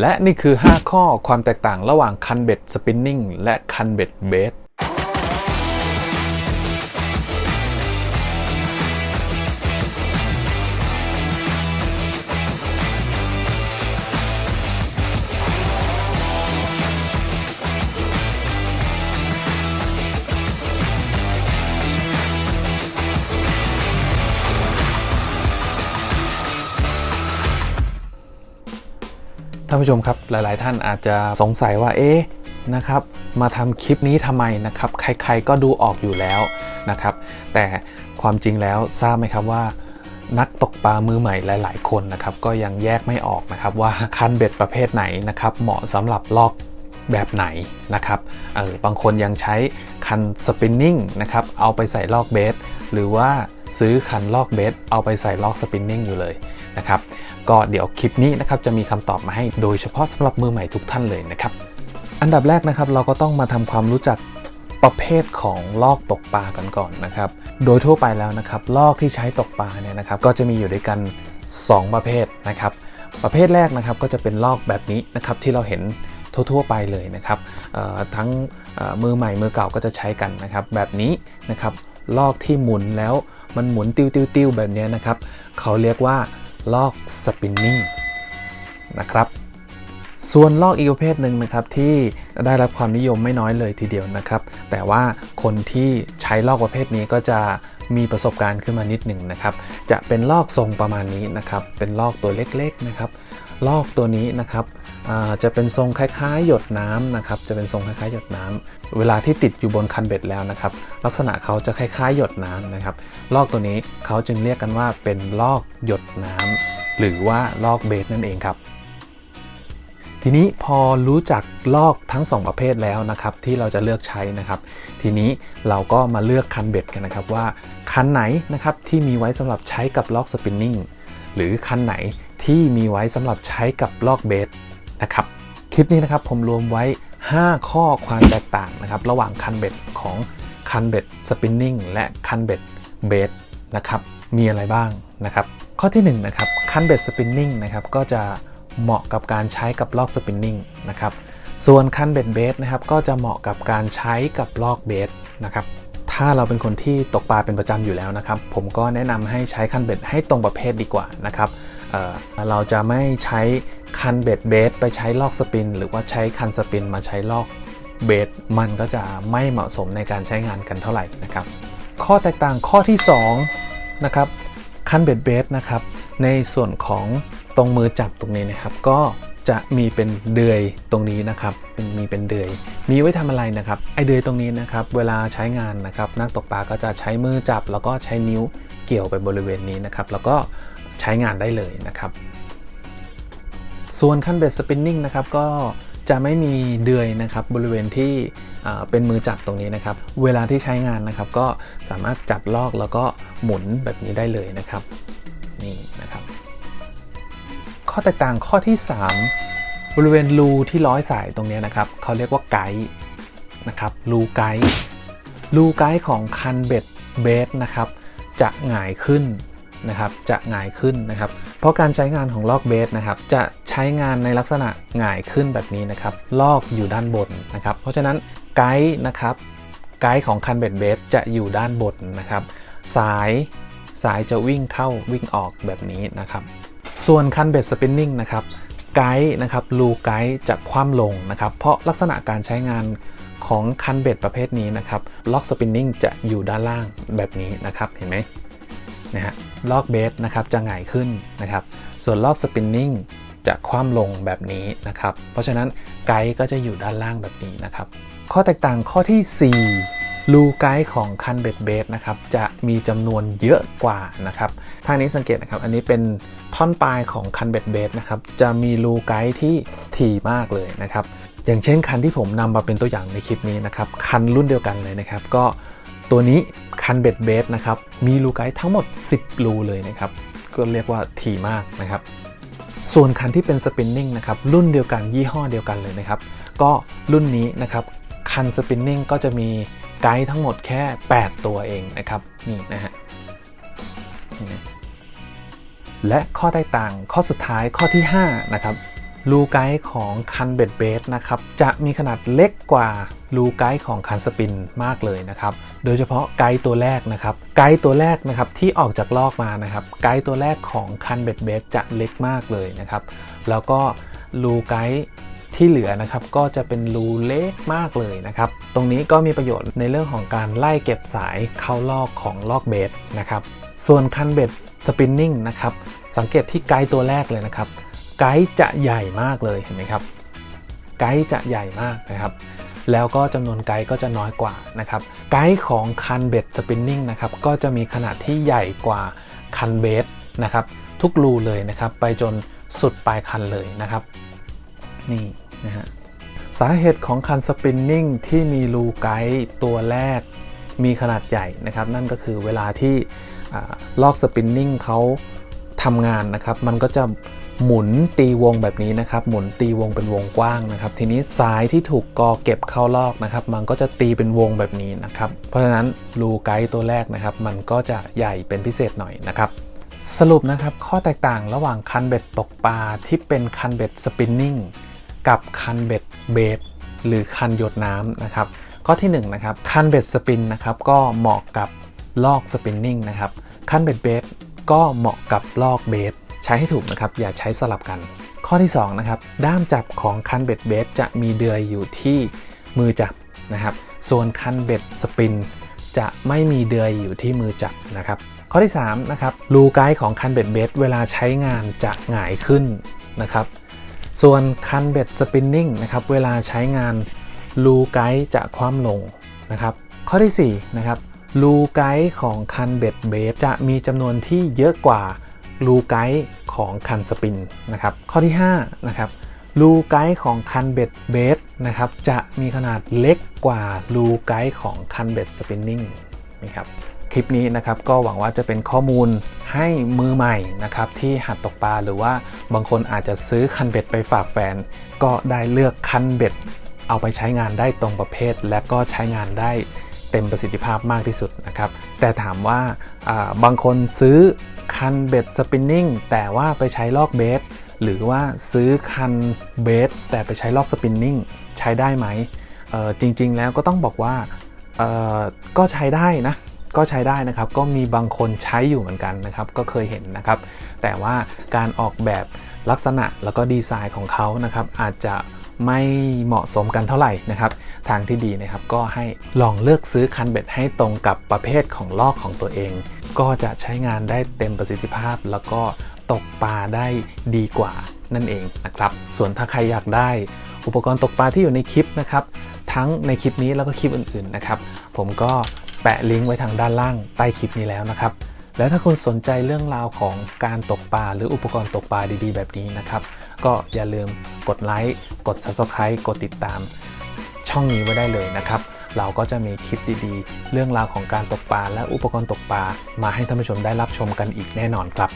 และนี่คือ 5 ข้อความแตกต่างระหว่างคันเบ็ดสปินนิ่งและคันเบ็ดเบสานผู้ชมครับหลาย ๆ ท่านอาจจะสงสัยว่าเอ๊ะนะครับมาทำคลิปนี้ทำไมนะครับ ใคร ๆ ก็ดูออกอยู่แล้วนะครับ แต่ความจริงแล้วทราบไหมครับว่านักตกปลามือใหม่หลาย ๆ คนนะครับก็ยังแยกไม่ออกนะครับว่าคันเบ็ดประเภทไหนนะครับเหมาะสำหรับลอกแบบไหนนะครับเออบางคนยังใช้คันสปินนิ่งนะครับเอาไปใส่ลอกเบสหรือว่าซื้อคันลอกเบสเอาไปใส่ลอกสปินนิ่งอยู่เลย นะครับ ก็เดี๋ยวคลิปนี้นะครับจะมีคำตอบมาให้โดยเฉพาะสำหรับมือใหม่ทุกท่านเลยนะครับ อันดับแรกนะครับเราก็ต้องมาทำความรู้จักประเภทของลอกตกปลากันก่อนนะครับ โดยทั่วไปแล้วนะครับ ลอกที่ใช้ตกปลาเนี่ยนะครับ ก็จะมีอยู่ด้วยกัน 2 ประเภทนะครับ ประเภทแรกนะครับก็จะเป็นลอกแบบนี้นะครับที่เราเห็นทั่วๆไปเลยนะครับทั้งมือใหม่มือเก่าก็จะใช้กันนะครับ แบบนี้นะครับลอกที่หมุนแล้วมันหมุนติ้วๆแบบนี้นะครับ เขาเรียกว่า ลอกสปินนิ่งนะครับ ส่วนลอกอีกประเภทหนึ่งนะครับที่ได้รับความนิยมไม่น้อยเลยทีเดียวนะครับ แต่ว่าคนที่ใช้ลอกประเภทนี้ก็จะมีประสบการณ์ขึ้นมานิดหนึ่งนะครับ จะเป็นลอกทรงประมาณนี้นะครับ เป็นลอกตัวเล็กๆนะครับ ลอกตัวนี้นะครับ จะเป็นทรงคล้ายๆ หยดน้ำนะครับ จะเป็นทรงคล้ายๆ หยดน้ำเวลาที่ติดอยู่บนคันเบ็ดแล้วนะครับ ลักษณะเขาจะคล้ายๆ หยดน้ำนะครับ ลอกตัวนี้เขาจึงเรียกกันว่าเป็นลอกหยดน้ำหรือว่าลอกเบสนั่นเองครับ ทีนี้พอรู้จักลอกทั้ง 2 ประเภทแล้วนะครับ ที่เราจะเลือกใช้นะครับ ทีนี้เราก็มาเลือกคันเบ็ดกันนะครับว่าคันไหนนะครับที่มีไว้สำหรับใช้กับลอกสปินนิ่งหรือคันไหนที่มีไว้สำหรับใช้กับลอกเบส นะครับคลิปนี้นะครับผมรวมไว้ 5 ข้อความแตกต่างนะครับระหว่างคันเบ็ดของคันเบ็ดสปินนิ่งและคันเบ็ดเบสนะครับมีอะไรบ้างนะครับข้อที่1นะครับคันเบ็ดสปินนิ่งนะครับก็จะเหมาะกับการใช้กับลอกสปินนิ่งนะครับส่วนคันเบ็ดเบสนะครับก็จะเหมาะกับการใช้กับลอกเบสนะครับถ้าเราเป็นคนที่ตกปลาเป็นประจำอยู่แล้วนะครับ ผมก็แนะนำให้ใช้คันเบ็ดให้ตรงประเภทดีกว่านะครับเเราจะไม่ใช้ คันเบ็ดเบสไปใช้ลอกสปิน หรือว่าใช้คันสปินมาใช้ลอกเบสมันก็จะไม่เหมาะสมในการใช้งานกันเท่าไหร่นะครับ ข้อแตกต่างข้อที่2นะครับคันเบ็ดเบสนะครับ ในส่วนของตรงมือจับตรงนี้นะครับ ก็จะมีเป็นเดือยตรงนี้นะครับเป็นมีเป็นเดือย มีไว้ทำอะไรนะครับไอเดือยตรงนี้นะครับ เวลาใช้งานนะครับ นักตกปลาก็จะใช้มือจับ แล้วก็ใช้นิ้วเกี่ยวไปบริเวณนี้นะครับ แล้วก็ใช้งานได้เลยนะครับ ส่วนคันเบ็ดสปินนิ่งนะครับก็จะไม่มีเดือยนะครับบริเวณที่เป็นมือจับตรงนี้นะครับ เวลาที่ใช้งานนะครับ ก็สามารถจับลอกแล้วก็หมุนแบบนี้ได้เลยนะครับนี่นะครับ ข้อแตกต่างข้อที่ 3 บริเวณรูที่ร้อยสายตรงนี้นะครับเขาเรียกว่าไกด์นะครับรูไกด์รูไกด์ของคันเบ็ดเบสนะครับ จะหงายขึ้นนะครับ จะหงายขึ้นนะครับ เพราะการใช้งานของลอกเบสนะครับ จะ ใช้งานในลักษณะหงายขึ้นแบบนี้นะครับ ลอกอยู่ด้านบนนะครับ เพราะฉะนั้นไกด์นะครับไกด์ของคันเบ็ดเบสจะอยู่ด้านบนนะครับ สายสายจะวิ่งเข้าวิ่งออกแบบนี้นะครับ ส่วนคันเบ็ดสปินนิ่งนะครับไกด์นะครับรูไกด์จะคว่ำลงนะครับ เพราะลักษณะการใช้งานของคันเบ็ดประเภทนี้นะครับล็อกสปินนิ่งจะอยู่ด้านล่างแบบนี้นะครับเห็นไหมนะฮะล็อกเบสนะครับจะหงายขึ้นนะครับ ส่วนล็อกสปินนิ่ง จะคว่ำลงแบบนี้นะครับ เพราะฉะนั้นไกด์ก็จะอยู่ด้านล่างแบบนี้นะครับ ข้อแตกต่างข้อที่4รูไกด์ของคันเบ็ดเบสนะครับจะมีจำนวนเยอะกว่านะครับทางนี้สังเกตนะครับ อันนี้เป็นท่อนปลายของคันเบ็ดเบสนะครับจะมีรูไกด์ที่ถี่มากเลยนะครับ อย่างเช่นคันที่ผมนำมาเป็นตัวอย่างในคลิปนี้นะครับคันรุ่นเดียวกันเลยนะครับ ก็ตัวนี้คันเบ็ดเบสนะครับมีรูไกด์ทั้งหมด 10รูเลยนะครับก็เรียกว่าถี่มากนะครับ ส่วนคันที่เป็นสปินนิ่งนะครับรุ่นเดียวกันยี่ห้อเดียวกันเลยนะครับ ก็รุ่นนี้นะครับคันสปินนิ่งก็จะมีไกด์ทั้งหมดแค่ 8 ตัวเองนะครับนี่นะฮะและข้อแตกต่างข้อสุดท้ายข้อที่5นะครับ รูไกด์ของคันเบ็ดเบสนะครับจะมีขนาดเล็กกว่ารูไกด์ของคันสปินมากเลยนะครับโดยเฉพาะไกด์ตัวแรกนะครับไกด์ตัวแรกนะครับที่ออกจากลอกมานะครับไกด์ตัวแรกของคันเบ็ดเบสจะเล็กมากเลยนะครับแล้วก็รูไกด์ที่เหลือนะครับก็จะเป็นรูเล็กมากเลยนะครับ ตรงนี้ก็มีประโยชน์ในเรื่องของการไล่เก็บสายเข้าลอกของลอกเบสนะครับ ส่วนคันเบ็ดสปินนิ่งนะครับ สังเกตที่ไกด์ตัวแรกเลยนะครับ ไกด์จะใหญ่มากเลยเห็นไหมครับ ไกด์จะใหญ่มากนะครับ แล้วก็จำนวนไกด์ก็จะน้อยกว่านะครับ ไกด์ของคันเบ็ดสปินนิ่งนะครับก็จะมีขนาดที่ใหญ่กว่าคันเบสนะครับทุกรูเลยนะครับ ไปจนสุดปลายคันเลยนะครับ นี่นะฮะสาเหตุของคันสปินนิ่งที่มีรูไกด์ตัวแรกมีขนาดใหญ่นะครับ นั่นก็คือเวลาที่อลอกสปินนิ่งเขาทำงานนะครับ มันก็จะ หมุนตีวงแบบนี้นะครับ หมุนตีวงเป็นวงกว้างนะครับ ทีนี้สายที่ถูกกอเก็บเข้าลอกนะครับ มันก็จะตีเป็นวงแบบนี้นะครับ เพราะฉะนั้นรูไกด์ตัวแรกนะครับ มันก็จะใหญ่เป็นพิเศษหน่อยนะครับสรุปนะครับข้อแตกต่างระหว่างคันเบ็ดตกปลาที่เป็นคันเบ็ดสปินนิ่งกับคันเบ็ดเบสหรือคันหยดน้ำนะครับ ข้อที่1นงนะครับคันเบ็ดสปินนะครับก็เหมาะกับลอกสปินนิ่งนะครับคันเบ็ดเบสก็เหมาะกับลอกเบส ใช้ให้ถูกนะครับ อย่าใช้สลับกัน ข้อที่2นะครับด้ามจับของคันเบ็ดเบสจะมีเดือยอยู่ที่มือจับนะครับส่วนคันเบ็ดสปิน จะไม่มีเดือยอยู่ที่มือจับนะครับ ข้อที่3นะครับรูไกด์ของคันเบ็ดเบสเวลาใช้งานจะหงายขึ้นนะครับส่วนคันเบ็ดสปินนิ่งนะครับเวลาใช้งานรูไกด์จะคว่ำลงนะครับข้อที่4นะครับรูไกด์ของคันเบ็ดเบสจะมีจำนวนที่เยอะกว่า รูไกด์ของคันสปินนะครับข้อที่5นะครับรูไกด์ของคันเบ็ดเบสนะครับจะมีขนาดเล็กกว่ารูไกด์ของคันเบ็ดสปินนิ่งนะครับคลิปนี้นะครับก็หวังว่าจะเป็นข้อมูลให้มือใหม่นะครับที่หัดตกปลาหรือว่าบางคนอาจจะซื้อคันเบ็ดไปฝากแฟน ก็ได้เลือกคันเบ็ดเอาไปใช้งานได้ตรงประเภท และก็ใช้งานได้ เต็มประสิทธิภาพมากที่สุดนะครับ แต่ถามว่าบางคนซื้อคันเบ็ดสปินนิ่งแต่ว่าไปใช้ลอกเบสหรือว่าซื้อคันเบสแต่ไปใช้ลอกสปินนิ่งใช้ได้ไหมจริงๆแล้วก็ต้องบอกว่าก็ใช้ได้นะก็ใช้ได้นะครับ ก็มีบางคนใช้อยู่เหมือนกันนะครับ ก็เคยเห็นนะครับ แต่ว่าการออกแบบลักษณะแล้วก็ดีไซน์ของเขานะครับ อาจจะ ไม่เหมาะสมกันเท่าไหร่นะครับ ทางที่ดีนะครับก็ให้ลองเลือกซื้อคันเบ็ดให้ตรงกับประเภทของลอกของตัวเอง ก็จะใช้งานได้เต็มประสิทธิภาพ แล้วก็ตกปลาได้ดีกว่านั่นเองนะครับ ส่วนถ้าใครอยากได้ อุปกรณ์ตกปลาที่อยู่ในคลิปนะครับ ทั้งในคลิปนี้แล้วก็คลิปอื่นๆนะครับ ผมก็แปะลิงก์ไว้ทางด้านล่างใต้คลิปนี้แล้วนะครับ แล้วถ้าคุณสนใจเรื่องราวของการตกปลาหรืออุปกรณ์ตกปลาดีๆ แบบนี้นะครับ ก็อย่าลืมกดไลค์กด Subscribe กดติดตาม ช่องนี้ไว้ได้เลยนะครับ เราก็จะมีคลิปดีๆ เรื่องราวของการตกปลาและอุปกรณ์ตกปลามาให้ท่านผู้ชมได้รับชมกันอีกแน่นอนครับ